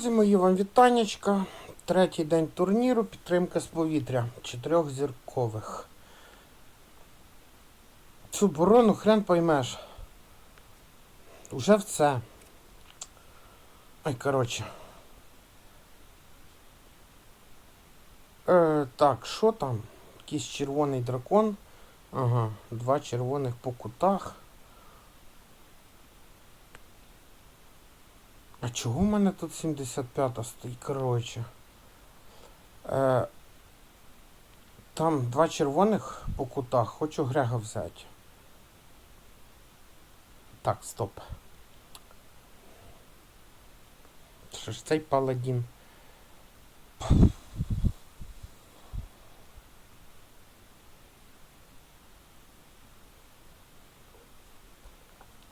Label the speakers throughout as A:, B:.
A: Друзі мої, вам вітаннячка. Третій день турніру, підтримка з повітря. Чотирьохзіркових. Цю борону хрен поймеш. Уже в це. Ай, коротше. Е, так, що там? Якийсь червоний дракон. Ага, два червоних по кутах. А чого в мене тут 75 стоїть? Коротше. Е, там два червоних по кутах. Хочу гряга взяти. Так, стоп. Що ж цей паладін?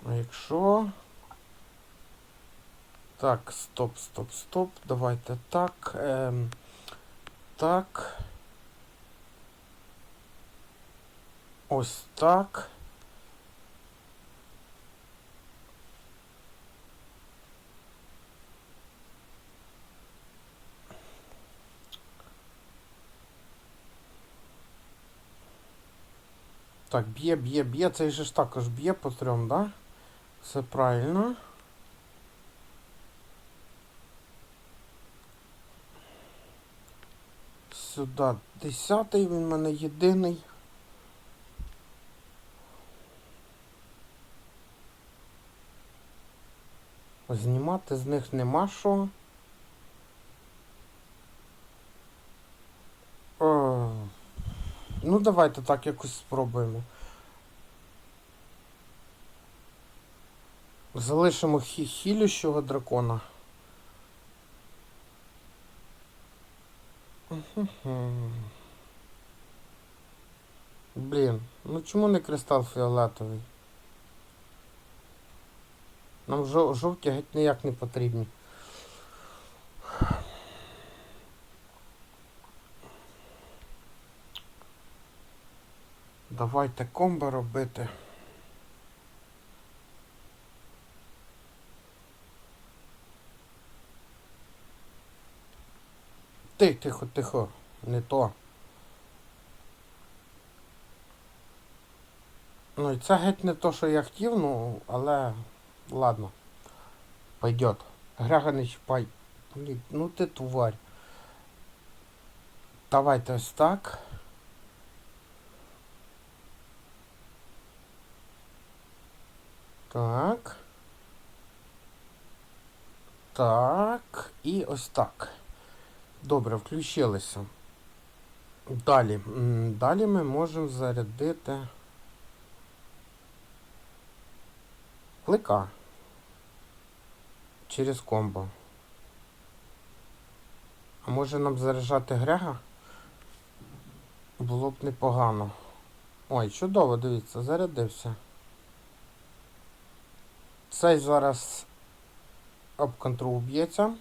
A: А якщо... Так, стоп, стоп, стоп. Давайте так. Ем, так. Ось так. Так, б'є, б'є, б'є. Цей же ж також б'є по трьом, да? Все правильно. Сюди десятий, він в мене єдиний. Знімати з них нема що. Е, Ну, давайте так якось спробуємо. Залишимо хі хілющого дракона. Блін, ну чому не кристал фіолетовий? Нам жов жовті геть ніяк не потрібні. Давайте комбо робити. Ти, тихо, тихо, не то. Ну і це геть не то, що я хотів, ну, але ладно. Пойдет. Гряга не. Блін, ну ти тварь. Давайте ось так. Так. Так. І ось так. Добре, включилися. Далі. Далі ми можемо зарядити клика через комбо. А може нам заряджати Грега? Було б непогано. Ой, чудово, дивіться, зарядився. Цей зараз об контрол б'ється.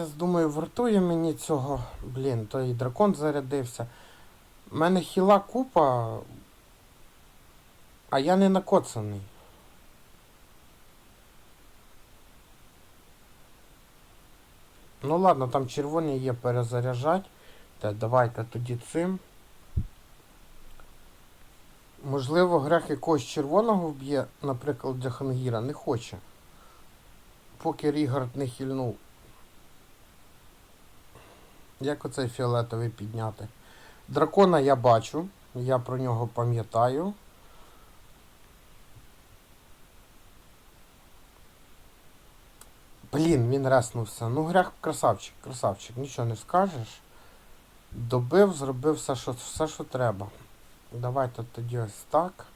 A: Я думаю, вартує мені цього. Блін, той дракон зарядився. У мене хіла купа, а я не накоцаний. Ну ладно, там червоні є перезаряджать. Та давайте тоді цим. Можливо, грех якогось червоного вб'є, наприклад, для Хангіра, не хоче. Поки Рігард не хильнув. Як оцей фіолетовий підняти? Дракона я бачу, я про нього пам'ятаю. Блін, він реснувся. Ну, грях красавчик, красавчик, нічого не скажеш. Добив, зробив все, що, все, що треба. Давайте тоді ось так.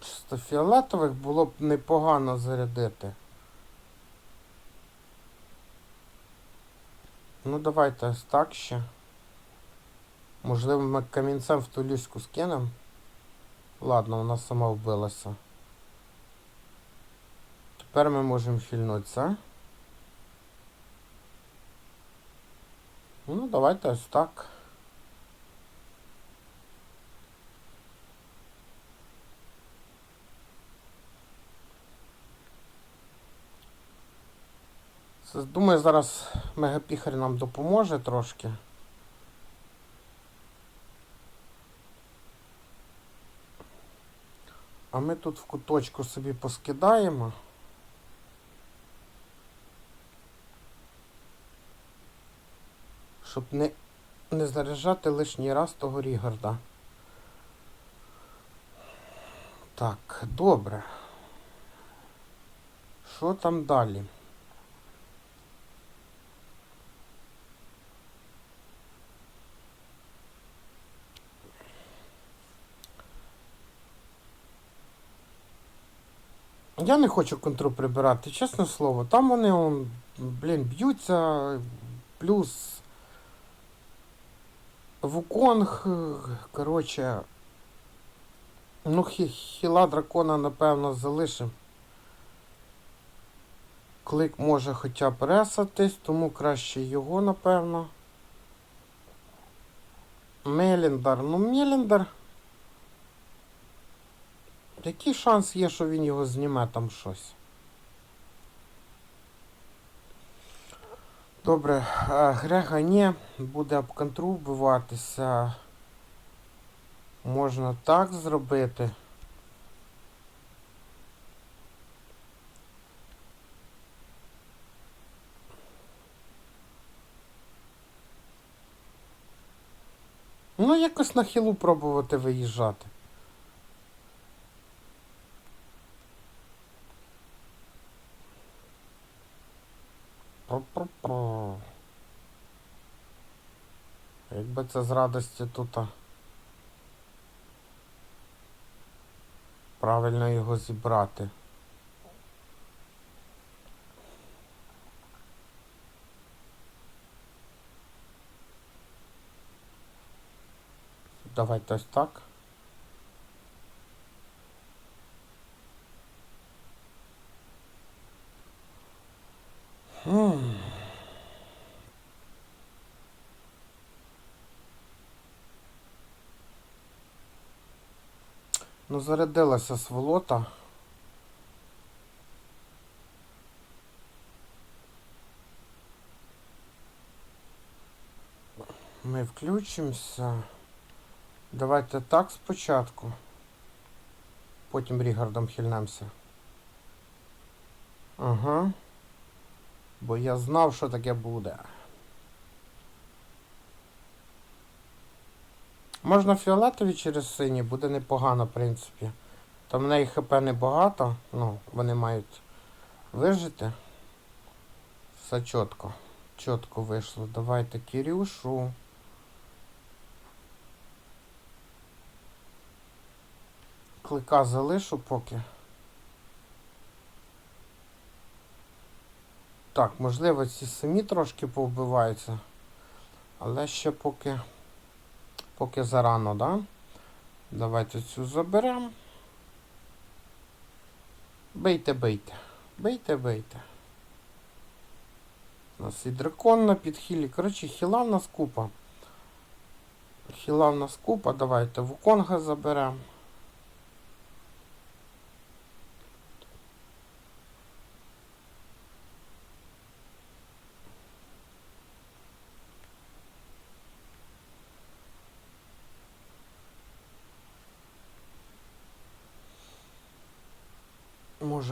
A: Чисто фіолетових було б непогано зарядити. Ну давайте так ще. Можливо, ми камінцем в ту люську скинемо. Ладно, вона сама вбилася. Тепер ми можемо хильнутися. Ну, давайте ось так. Думаю, зараз мегапіхарь нам допоможе трошки. А ми тут в куточку собі поскидаємо. Щоб не, не заряджати лишній раз того Рігарда. Так, добре. Що там далі? Я не хочу контру прибирати, чесне слово. Там вони, он, блін, б'ються, плюс Вуконг, коротше. Ну, хі- хіла дракона, напевно, залишим. Клик може хоча б ресатись, тому краще його, напевно. Меліндар. Ну, Меліндар. Який шанс є, що він його зніме там щось? Добре, а, Грега ні, буде об контру вбиватися. Можна так зробити. Ну, якось на хілу пробувати виїжджати. Якби це з радості тут. Правильно його зібрати. Давайте ось так. Хм. Ну, зарядилася сволота. Ми включимося. Давайте так спочатку. Потім Рігардом хильнемося. Ага. Бо я знав, що таке буде. Можна фіолетові через сині, буде непогано, в принципі. Там в неї ХП небагато, ну, вони мають вижити. Все чітко. Чітко вийшло. Давайте Кирюшу. Клика залишу поки. Так, можливо, ці самі трошки повбиваються. Але ще поки. Поки зарано, да? Давайте цю заберемо. Бийте, бийте. Бийте, бийте. У нас і дракон на підхилі. Коротше, хіла в нас купа. Хіла в нас купа. Давайте Вуконга заберемо.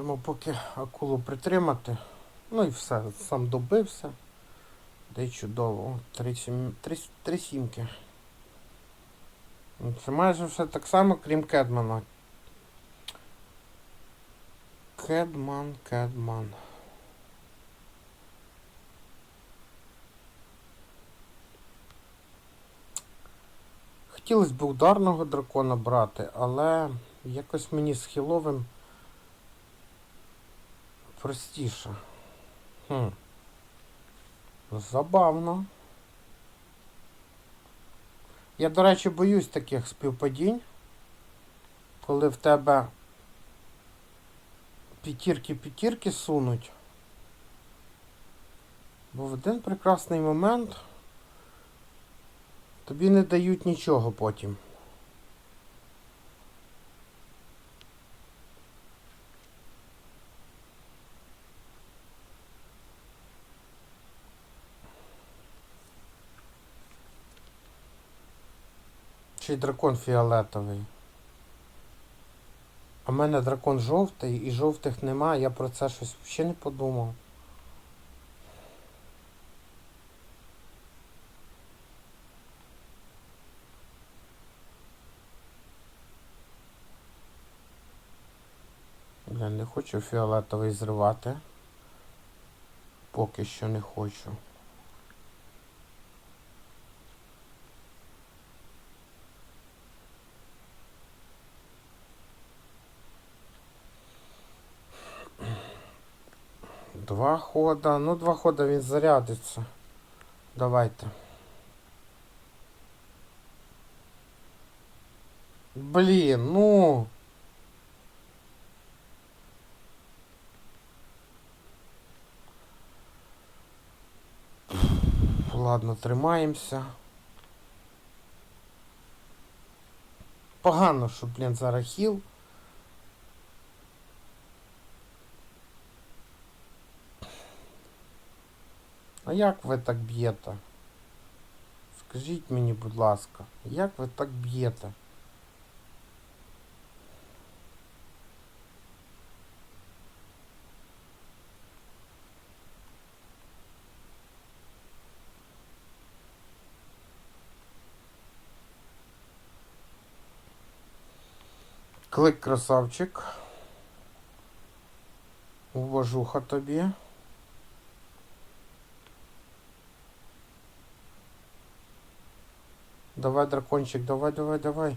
A: Можемо поки акулу притримати. Ну і все, сам добився. Де чудово. Три, сім... три, три сімки. Це майже все так само, крім Кедмана. Кедман, Кедман. Хотілося б ударного дракона брати, але якось мені з хіловим простіше. Хм. Забавно. Я, до речі, боюсь таких співпадінь, коли в тебе п'ятірки-п'ятірки сунуть. Бо в один прекрасний момент тобі не дають нічого потім. Чи дракон фіолетовий. А в мене дракон жовтий і жовтих нема, я про це щось ще не подумав. Я не хочу фіолетовий зривати. Поки що не хочу. Хода. Ну, два хода він зарядиться. Давайте. Блін, ну. Ладно, тримаємося. Погано, що, блін, зараз хіл. Як ви так б'єте? Скажіть мені, будь ласка, як ви так б'єте? Клик красавчик. Уважуха тобі. Давай, дракончик, давай, давай, давай.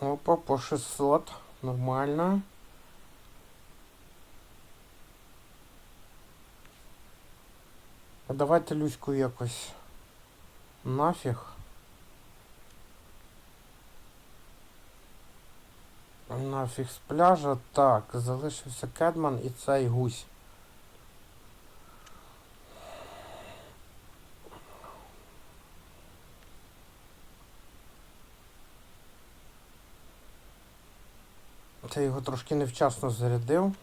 A: Опа, по 600. Нормально. А давайте Люську якось. Нафіг. Нафіг з пляжа. Так, залишився Кедман і цей гусь. Його трошки невчасно зарядив.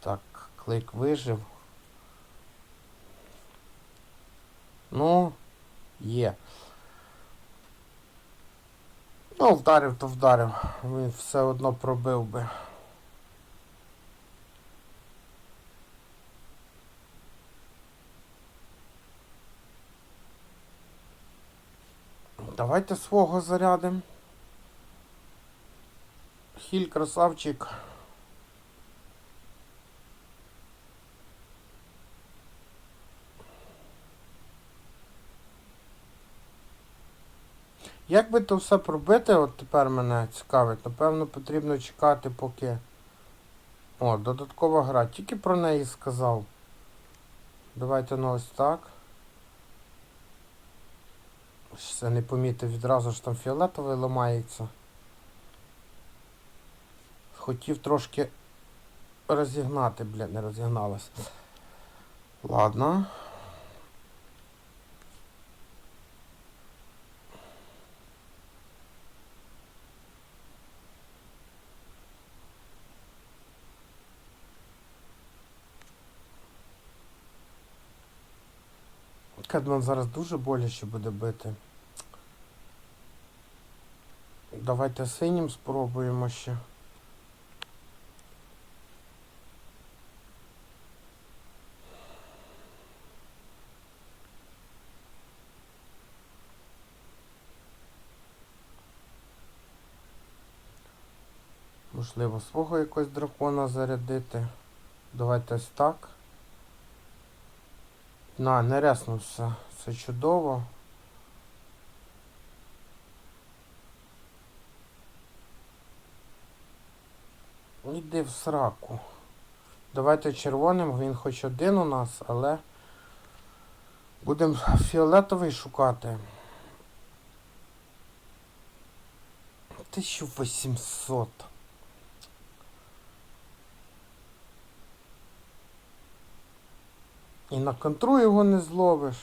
A: Так, клик вижив. Ну, є. Ну, вдарив, то вдарив. Він все одно пробив би. Давайте свого зарядим. Хіль, красавчик. Як би то все пробити, от тепер мене цікавить, напевно, потрібно чекати, поки. О, додаткова гра. Тільки про неї сказав. Давайте ну ось так. Це не помітив відразу ж там фіолетовий ламається. Хотів трошки розігнати, блядь, не розігналось. Ладно. Кедман зараз дуже боляче буде бити. Давайте синім спробуємо ще. Можливо, свого якогось дракона зарядити. Давайте ось так. На, не реснувся. Це чудово. Іди в сраку. Давайте червоним, він хоч один у нас, але будемо фіолетовий шукати. 1800. І на контру його не зловиш.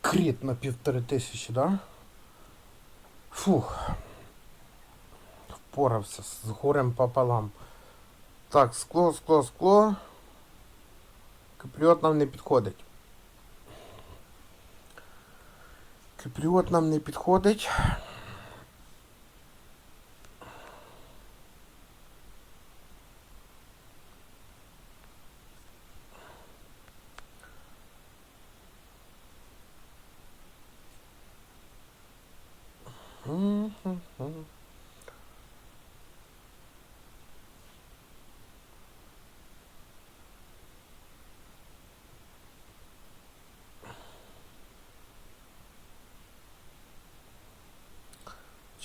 A: Кріт на півтори тисячі, да? Фух. Впорався з горем пополам. Так, скло, скло, скло. Капріот нам не підходить. Капріот нам не підходить.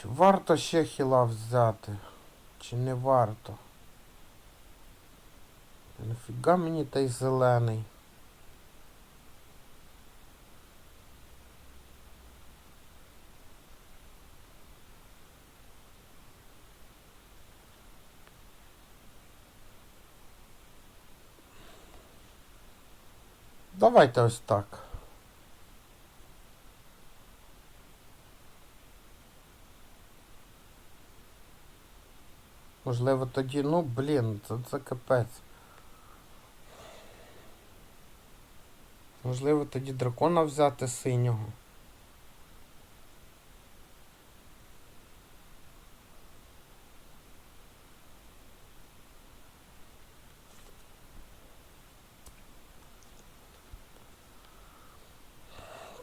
A: Чи варто ще хіла взяти? Чи не варто? Нафіга мені той зелений? Давайте ось так. Можливо, тоді, ну, блін, це, це капець. Можливо, тоді дракона взяти синього.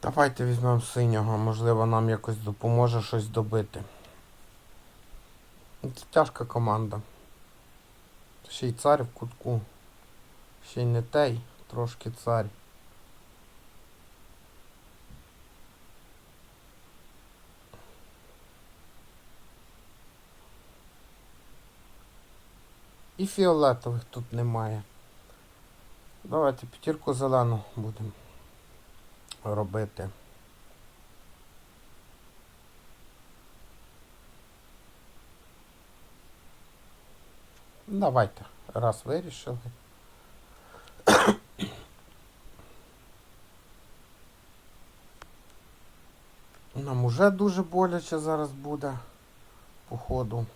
A: Давайте візьмемо синього, можливо, нам якось допоможе щось добити. Це тяжка команда. Ще й цар в кутку. Ще й не тей, трошки цар. І фіолетових тут немає. Давайте п'ятірку зелену будемо робити. Давайте, раз вирішили. Нам уже дуже боляче зараз буде, походу.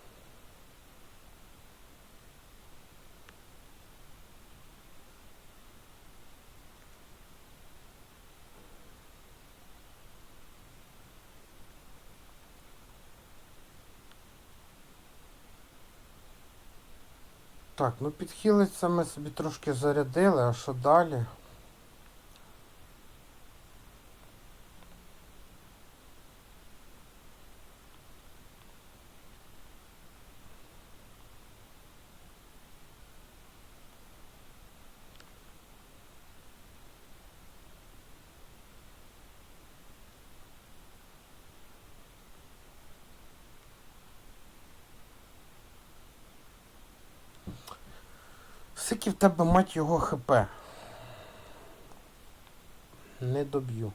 A: Так, ну підхилиться ми собі трошки зарядили, а що далі? Скільки в тебе мать його хп? Не доб'ю.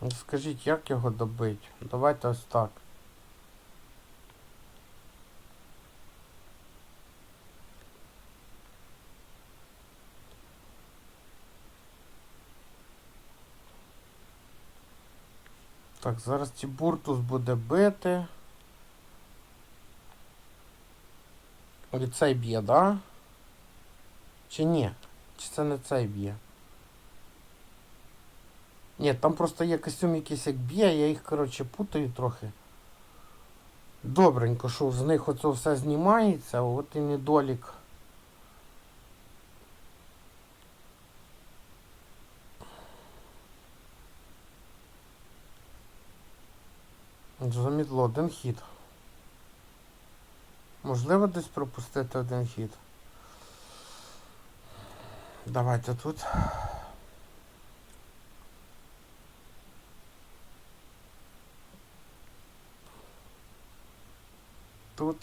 A: Ну, Скажіть, як його добити? Давайте ось так. Так, зараз Тібуртус буде бити. І цей б'є, да? Чи ні? Чи це не цей б'є? Ні, там просто є костюм якийсь як б'є, я їх, коротше, путаю трохи. Добренько, що з них оце все знімається, от і недолік. Замітло один хід. Можливо десь пропустити один хід. Давайте тут. Тут.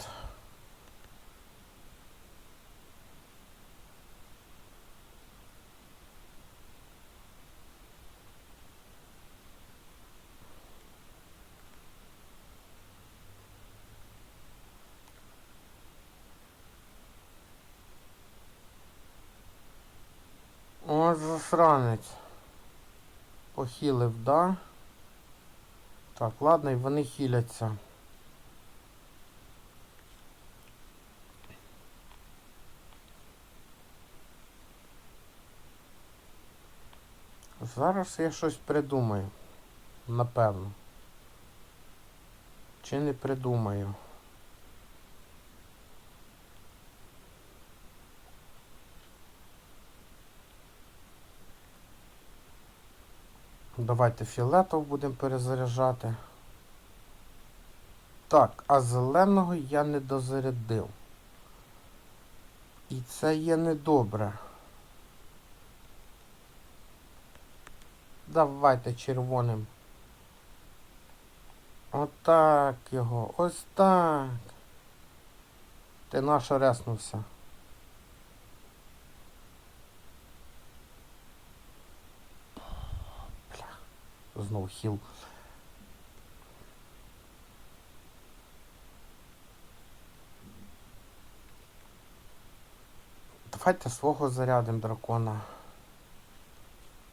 A: Засранець. Похилив, да? Так, ладно, і вони хиляться. Зараз я щось придумаю. Напевно. Чи не придумаю? Давайте фіолетов будемо перезаряджати. Так, а зеленого я не дозарядив. І це є недобре. Давайте червоним. Отак його. Ось так. Ти наш реснувся. Бля. Знов хіл. Давайте свого зарядим дракона.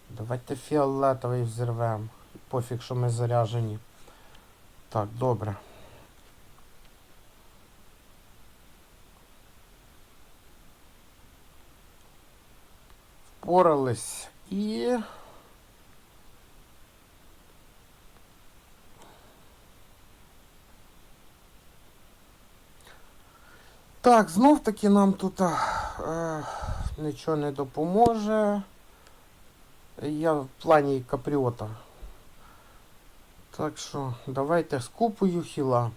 A: Давайте фіолетовий взірвем. Пофіг, що ми заряжені. Так, добре. Впорались і. Так, знов таки нам тут е, нічого не допоможе. Я в плані капріота. Так що, давайте скупою хіла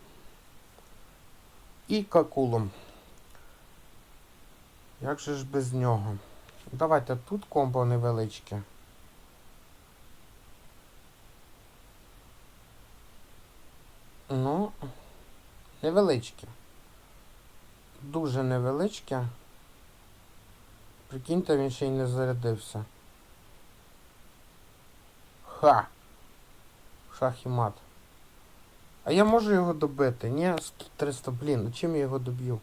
A: і какулом. Як же ж без нього? Давайте тут комбо невеличке. Ну, невеличке. Дуже невеличке. Прикиньте, він ще й не зарядився. Ха! Шах і мат. А я можу його добити? Ні, 300, блін, чим я його доб'ю?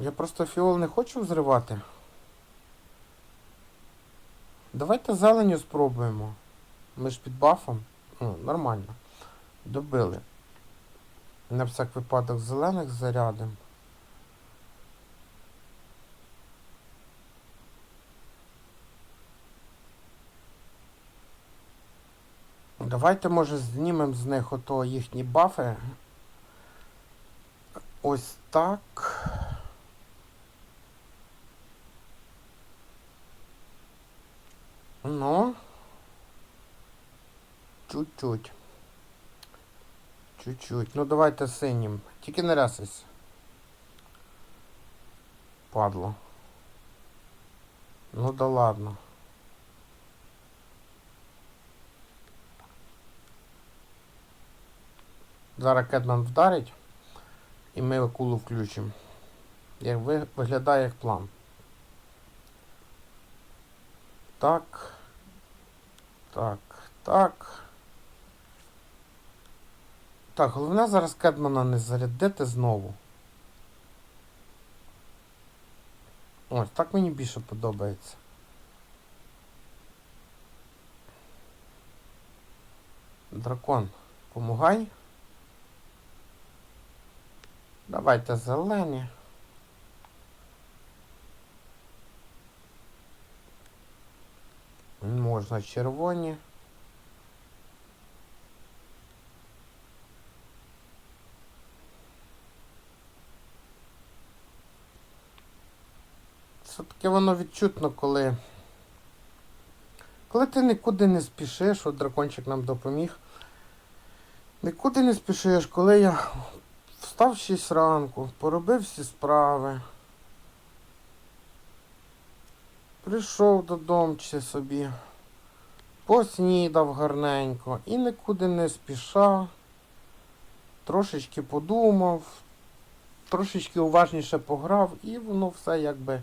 A: Я просто фіол не хочу взривати. Давайте зеленю спробуємо. Ми ж під бафом. Ну, нормально. Добили. На всяк випадок зелених зарядим. Давайте, може, знімемо з них ото їхні бафи. Ось так. Ну. Чуть-чуть. Чуть-чуть. Ну давайте синім. Тільки не ресись. Падло. Ну да ладно. Зараз Кедман вдарить і ми акулу включимо. Як ви- виглядає як план. Так. Так, так. Так, головне зараз Кедмана не зарядити знову. Ось, так мені більше подобається. Дракон, помагай. Давайте зелені. Можна червоні. Все-таки воно відчутно, коли. Коли ти нікуди не спішиш, от дракончик нам допоміг. Нікуди не спішиш, коли я встав в 6 ранку, поробив всі справи. Прийшов додому чи собі, поснідав гарненько і нікуди не спішав. Трошечки подумав, трошечки уважніше пограв і воно все якби